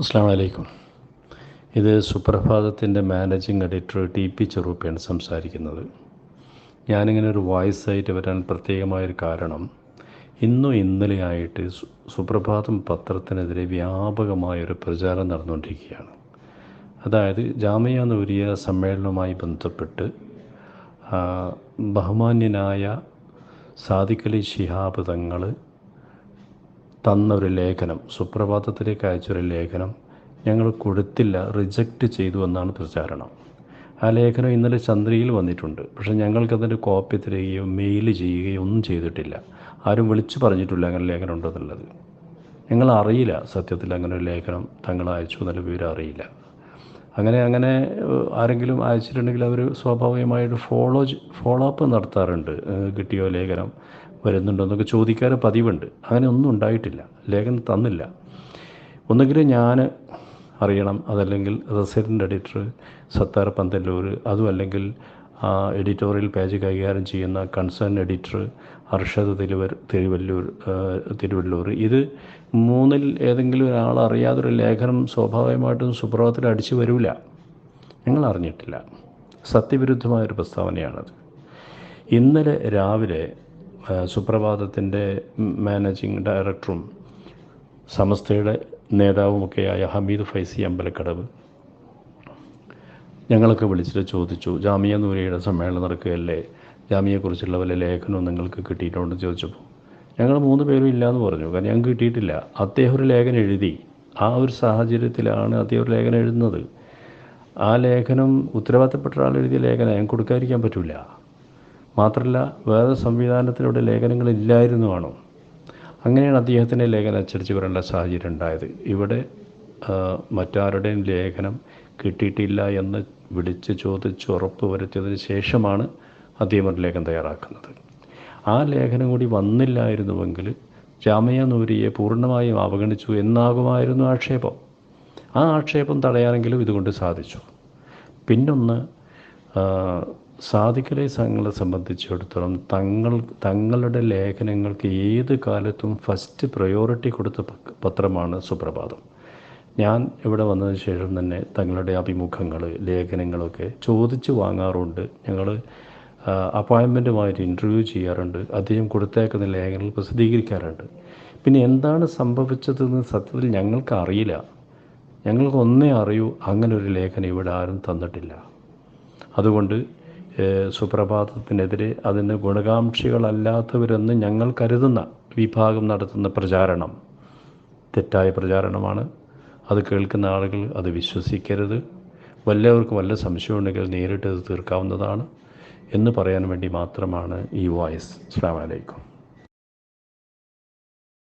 അസ്സാം ഇത് സുപ്രഭാതത്തിന്റെ മാനേജിംഗ് എഡിറ്റർ ടി പി ചെറുപ്പയാണ് സംസാരിക്കുന്നത്. ഞാനിങ്ങനെ ഒരു വോയിസ് ആയിട്ട് വരാൻ പ്രത്യേകമായൊരു കാരണം ഇന്നും ഇന്നലെയായിട്ട് സുപ്രഭാതം പത്രത്തിനെതിരെ വ്യാപകമായൊരു പ്രചാരം നടന്നുകൊണ്ടിരിക്കുകയാണ്. അതായത് ജാമിയ നൂരിയ സമ്മേളനവുമായി ബന്ധപ്പെട്ട് ബഹുമാന്യനായ സാദിഖലി ശിഹാബ് തങ്ങൾ തന്നൊരു ലേഖനം സുപ്രഭാതത്തിലേക്ക് അയച്ചൊരു ലേഖനം ഞങ്ങൾ കൊടുത്തില്ല റിജക്റ്റ് ചെയ്തു എന്നാണ് പ്രചാരണം. ആ ലേഖനം ഇന്നലെ ചന്ദ്രയിൽ വന്നിട്ടുണ്ട്. പക്ഷേ ഞങ്ങൾക്കതിന്റെ കോപ്പി തരികയോ മെയിൽ ചെയ്യുകയോ ഒന്നും ചെയ്തിട്ടില്ല. ആരും വിളിച്ചു പറഞ്ഞിട്ടില്ല അങ്ങനെ ലേഖനം ഉണ്ടെന്നുള്ളത്. ഞങ്ങൾ അറിയില്ല സത്യത്തിൽ അങ്ങനെ ഒരു ലേഖനം തങ്ങൾ അയച്ചു എന്നുള്ള വിവരം അറിയില്ല. അങ്ങനെ അങ്ങനെ ആരെങ്കിലും അയച്ചിട്ടുണ്ടെങ്കിൽ അവർ സ്വാഭാവികമായിട്ട് ഫോളോ ഫോളോ അപ്പ് നടത്താറുണ്ട്. കിട്ടിയോ ലേഖനം? വരുന്നുണ്ടോ എന്നൊക്കെ ചോദിക്കാറ് പതിവുണ്ട്. അങ്ങനെ ഒന്നും ഉണ്ടായിട്ടില്ല. ലേഖനം തന്നില്ല. ഒന്നുകിൽ ഞാൻ അറിയണം അതല്ലെങ്കിൽ റെസിഡന്റ് എഡിറ്റർ സത്താർ പന്തല്ലൂർ അതും അല്ലെങ്കിൽ എഡിറ്റോറിയൽ പേജ് കൈകാര്യം ചെയ്യുന്ന കൺസേൺ എഡിറ്റർ അർഷദ് തിരുവർ തിരുവല്ലൂർ തിരുവല്ലൂർ. ഇത് മൂന്നിൽ ഏതെങ്കിലും ഒരാൾ അറിയാതൊരു ലേഖനം സ്വാഭാവികമായിട്ടും സുപ്രഭാതത്തിൽ അടിച്ചു വരില്ല ഞങ്ങൾ അറിഞ്ഞിട്ടില്ല. സത്യവിരുദ്ധമായൊരു പ്രസ്താവനയാണത്. ഇന്നലെ രാവിലെ സുപ്രഭാതത്തിന്റെ മാനേജിങ് ഡയറക്ടറും സമസ്തയുടെ നേതാവുമൊക്കെയായ ഹമീദ് ഫൈസി അമ്പലക്കടവ്. ഞങ്ങളൊക്കെ വിളിച്ചിട്ട് ചോദിച്ചു ജാമിയ നൂരയുടെ സമ്മേളനം നടക്കുകയല്ലേ? ജാമിയെക്കുറിച്ചുള്ള വല്ല ലേഖനവും നിങ്ങൾക്ക് കിട്ടിയിട്ടുണ്ടെന്ന് ചോദിച്ചപ്പോൾ ഞങ്ങൾ മൂന്ന് പേരും ഇല്ലയെന്ന് പറഞ്ഞു. കാരണം ഞങ്ങൾക്ക് കിട്ടിയിട്ടില്ല. അദ്ദേഹം ഒരു ലേഖനം എഴുതി. ആ ഒരു സാഹചര്യത്തിലാണ് അദ്ദേഹം ഒരു ലേഖനം എഴുതുന്നത്. ആ ലേഖനം ഉത്തരവാദിത്തപ്പെട്ട ഒരാൾ എഴുതിയ ലേഖനം ഞങ്ങൾക്ക് കൊടുക്കാതിരിക്കാൻ പറ്റില്ല മാത്രമല്ല വേദ സംവിധാനത്തിലൂടെ ഇല്ലായിരുന്നുവാണോ അങ്ങനെയാണ് അദ്ദേഹത്തിന്റെ ലേഖനം അച്ചടിച്ച് വരേണ്ട സാഹചര്യം ഉണ്ടായത്. ഇവിടെ മറ്റാരുടെയും ലേഖനം കിട്ടിയിട്ടില്ല എന്ന് വിളിച്ച് ചോദിച്ച് ഉറപ്പ് വരുത്തിയതിന് ശേഷമാണ് അദ്ദേഹം ഒരു ലേഖനം തയ്യാറാക്കുന്നത്. ആ ലേഖനം കൂടി വന്നില്ലായിരുന്നുവെങ്കിൽ ജാമയ നൂരിയെ പൂർണമായും അവഗണിച്ചു എന്നാകുമായിരുന്നു ആക്ഷേപം. ആ ആക്ഷേപം തടയാനെങ്കിലും ഇതുകൊണ്ട് സാധിച്ചു. പിന്നൊന്ന് സാദിഖലി സംഘങ്ങളെ സംബന്ധിച്ചിടത്തോളം തങ്ങൾ തങ്ങളുടെ ലേഖനങ്ങൾക്ക് ഏത് കാലത്തും ഫസ്റ്റ് പ്രയോറിറ്റി കൊടുത്ത പത്രമാണ് സുപ്രഭാതം. ഞാൻ ഇവിടെ വന്നതിന് ശേഷം തന്നെ തങ്ങളുടെ അഭിമുഖങ്ങൾ ലേഖനങ്ങളൊക്കെ ചോദിച്ചു വാങ്ങാറുണ്ട്. ഞങ്ങൾ അപ്പോയിൻമെന്റുമായിട്ട് ഇന്റർവ്യൂ ചെയ്യാറുണ്ട്. അദ്ദേഹം കൊടുത്തേക്കുന്ന ലേഖനങ്ങൾ പ്രസിദ്ധീകരിക്കാറുണ്ട്. പിന്നെ എന്താണ് സംഭവിച്ചതെന്ന് സത്യത്തിൽ ഞങ്ങൾക്ക് അറിയില്ല. ഞങ്ങൾക്ക് ഒന്നേ അറിയൂ അങ്ങനെ ഒരു ലേഖനം ഇവിടെ ആരും തന്നിട്ടില്ല. അതുകൊണ്ട് സുപ്രഭാതത്തിനെതിരെ അതിന് ഗുണകാംക്ഷികളല്ലാത്തവരെന്ന് ഞങ്ങൾ കരുതുന്ന വിഭാഗം നടത്തുന്ന പ്രചാരണം. തെറ്റായ പ്രചാരണമാണ്. അത് കേൾക്കുന്ന ആളുകൾ അത് വിശ്വസിക്കരുത്. വല്ലവർക്കും വല്ല സംശയമുണ്ടെങ്കിൽ നേരിട്ട് അത് തീർക്കാവുന്നതാണ്. എന്ന് പറയാൻ വേണ്ടി മാത്രമാണ് ഈ വോയിസ്. അസ്സാം വലൈക്കും